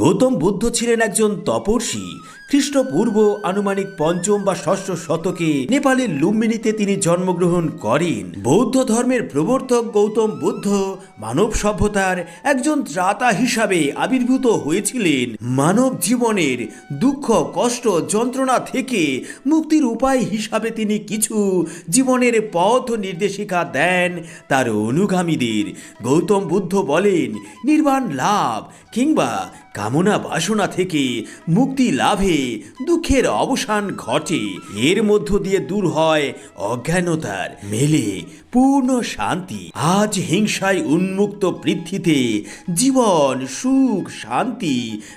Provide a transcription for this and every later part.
গৌতম বুদ্ধ ছিলেন একজন তপস্বী। খ্রিস্টপূর্ব আনুমানিক পঞ্চম বা ষষ্ঠ শতকে নেপালের লুম্বিনীতে তিনি জন্মগ্রহণ করেন। বৌদ্ধ ধর্মের প্রবর্তক গৌতম বুদ্ধ মানব সভ্যতার একজন ত্রাতা হিসাবে আবির্ভূত হয়েছিলেন। মানব জীবনের দুঃখ, কষ্ট, যন্ত্রণা থেকে মুক্তির উপায় হিসাবে তিনি কিছু জীবনের পথ নির্দেশিকা দেন তার অনুগামীদের। গৌতম বুদ্ধ বলেন, নির্বাণ লাভ কিংবা কামনা বাসনা থেকে মুক্তি লাভে দুঃখের অবসান ঘটে। এর মধ্য দিয়ে দূর হয় অজ্ঞানতার মেলে, পূর্ণ শান্তি। আজ হিংসায় উন্মুক্ত পৃথিবীতে জীবন, সুখ, শান্তি,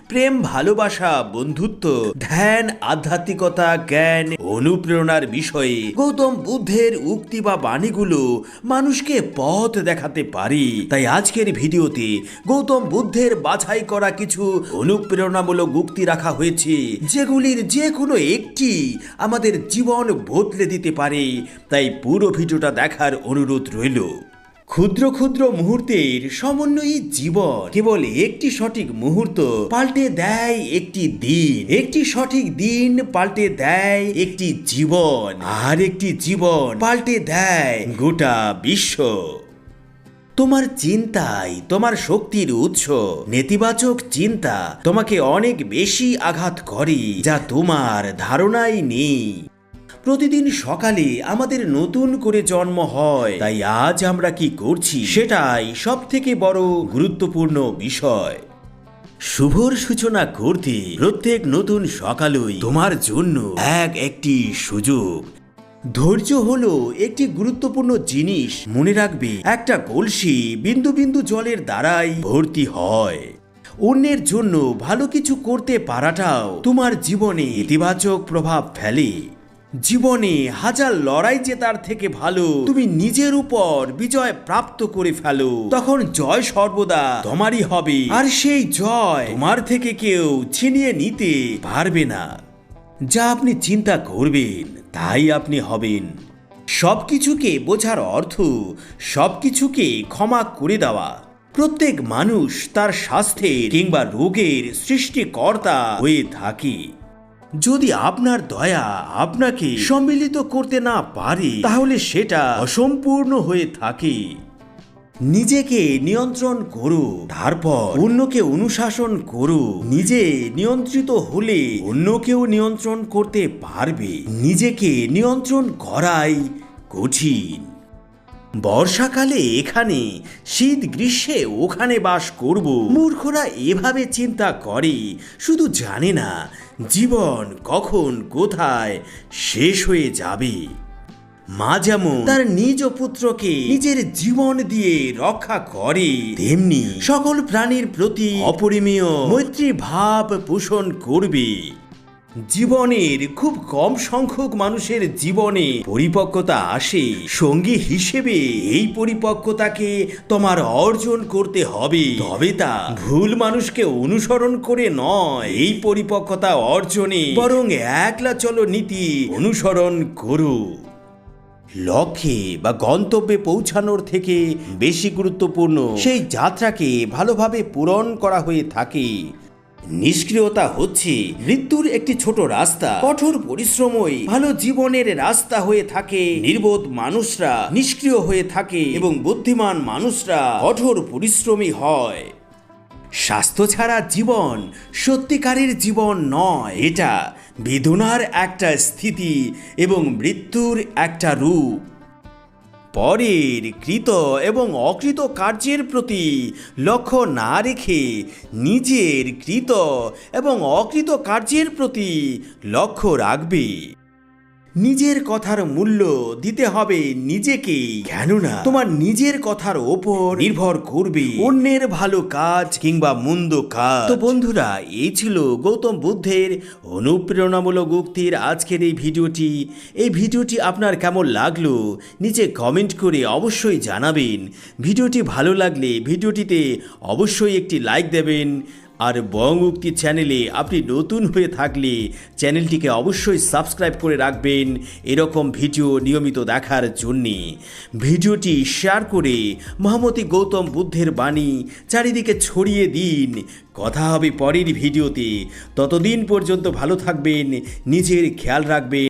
প্রেম, ভালোবাসা, বন্ধুত্ব, ধ্যান, আধ্যাত্মিকতা, জ্ঞান, অনুপ্রেরণার বিষয়ে গৌতম বুদ্ধের উক্তি বা বাণীগুলো মানুষকে পথ দেখাতে পারি। তাই আজকের ভিডিওতে গৌতম বুদ্ধের বাছাই করা কিছু অনুপ্রেরণামূলক উক্তি রাখা হয়েছে যেগুলির যে কোনো একটি আমাদের জীবন বদলে দিতে পারে, তাই পুরো ভিডিওটা দেখার অনুরোধ রইল। ক্ষুদ্র ক্ষুদ্র মুহূর্তের সমন্বয়ী জীবন কেবল একটি সঠিক মুহূর্ত পাল্টে দেয় একটি দিন, একটি সঠিক দিন পাল্টে দেয় একটি জীবন, আর একটি জীবন পাল্টে দেয় গোটা বিশ্ব। তোমার চিন্তাই তোমার শক্তির উৎস। নেতিবাচক চিন্তা তোমাকে অনেক বেশি আঘাত করে যা তোমার ধারণাই নেই। প্রতিদিন সকালে আমাদের নতুন করে জন্ম হয়, তাই আজ আমরা কি করছি সেটাই সব থেকে বড় গুরুত্বপূর্ণ বিষয়। শুভর সূচনা করতে প্রত্যেক নতুন সকালই তোমার জন্য এক একটি সুযোগ। ধৈর্য হলো একটি গুরুত্বপূর্ণ জিনিস, মনে রাখবে। একটা কলসি বিন্দু বিন্দু জলের দ্বারাই ভর্তি হয়। অন্যের জন্য ভালো কিছু করতে পারাটাও তোমার জীবনে ইতিবাচক প্রভাব ফেলে। জীবনে হাজার লড়াই জেতার থেকে ভালো, তুমি নিজের উপর বিজয় প্রাপ্ত করে ফেলো। তখন জয় সর্বদা তোমারই হবে। আর সেই জয় তোমার থেকে কেউ ছিনিয়ে নিতে পারবে না। যা আপনি চিন্তা করবেন তাই আপনি হবেন। সব কিছুকে বোঝার অর্থ সব কিছুকে ক্ষমা করে দেওয়া। প্রত্যেক মানুষ তার স্বাস্থ্যের কিংবা রোগের সৃষ্টিকর্তা হয়ে থাকে। যদি আপনার দয়া আপনাকে সম্মিলিত করতে না পারে, তাহলে সেটা অসম্পূর্ণ হয়ে থাকে। নিজেকে নিয়ন্ত্রণ করো। তারপর অন্যকে অনুশাসন করো। নিজে নিয়ন্ত্রিত হলে অন্যকেও নিয়ন্ত্রণ করতে পারবে। নিজেকে নিয়ন্ত্রণ করাই কঠিন। বর্ষাকালে এখানে, শীত গ্রীষ্মে ওখানে বাস করব। মূর্খরা এভাবে চিন্তা করে, শুধু জানে না, জীবন কখন কোথায় শেষ হয়ে যাবে। মা যেমন তার নিজ পুত্রকে নিজের জীবন দিয়ে রক্ষা করে তেমনি সকল প্রাণীর প্রতি অপরিমীয় মৈত্রী ভাব পোষণ করবে। জীবনের খুব কম সংখ্যক মানুষের জীবনে পরিপক্কতা আসে। সঙ্গী হিসেবে এই পরিপক্কতাকে তোমার অর্জন করতে হবে। তবে তা ভুল মানুষকে অনুসরণ করে নয়। এই পরিপক্কতা অর্জনে বরং একলা চলো নীতি অনুসরণ করো। লক্ষ্যে বা গন্তব্যে পৌঁছানোর থেকে বেশি গুরুত্বপূর্ণ। সেই যাত্রাকে ভালোভাবে পূরণ করা হয়ে থাকে। নিষ্ক্রিয়তা হচ্ছে মৃত্যুর একটি ছোট রাস্তা। কঠোর পরিশ্রমই ভালো জীবনের রাস্তা হয়ে থাকে। নির্বোধ মানুষরা নিষ্ক্রিয় হয়ে থাকে এবং বুদ্ধিমান মানুষরা কঠোর পরিশ্রমী হয়। স্বাস্থ্য ছাড়া জীবন সত্যিকারের জীবন নয়। এটা বেদনার একটা স্থিতি এবং মৃত্যুর একটা রূপ। পরের কৃত এবং অকৃত কার্যের প্রতি লক্ষ্য না রেখে নিজের কৃত এবং অকৃত কার্যের প্রতি লক্ষ্য রাখবে। নিজের কথার মূল্য দিতে হবে নিজেকে। কেননা তোমার নিজের কথার ওপর নির্ভর করবে। অন্যের ভালো কাজ কিংবা মন্দ কাজ। তো বন্ধুরা এই ছিল গৌতম বুদ্ধের অনুপ্রেরণামূলক উক্তির আজকের এই ভিডিওটি। এই ভিডিওটি আপনার কেমন লাগল নিচে কমেন্ট করে অবশ্যই জানাবেন। ভিডিওটি ভালো লাগলে ভিডিওটিতে অবশ্যই একটি লাইক দেবেন। আর বং উক্তি চ্যানেলে আপনি নতুন হয়ে থাকলে চ্যানেলটিকে অবশ্যই সাবস্ক্রাইব করে রাখবেন। এরকম ভিডিও নিয়মিত দেখার জন্যে। ভিডিওটি শেয়ার করে মহামতি গৌতম বুদ্ধের বাণী চারিদিকে ছড়িয়ে দিন। কথা হবে পরের ভিডিওতে। ততদিন পর্যন্ত ভালো থাকবেন, নিজের খেয়াল রাখবেন।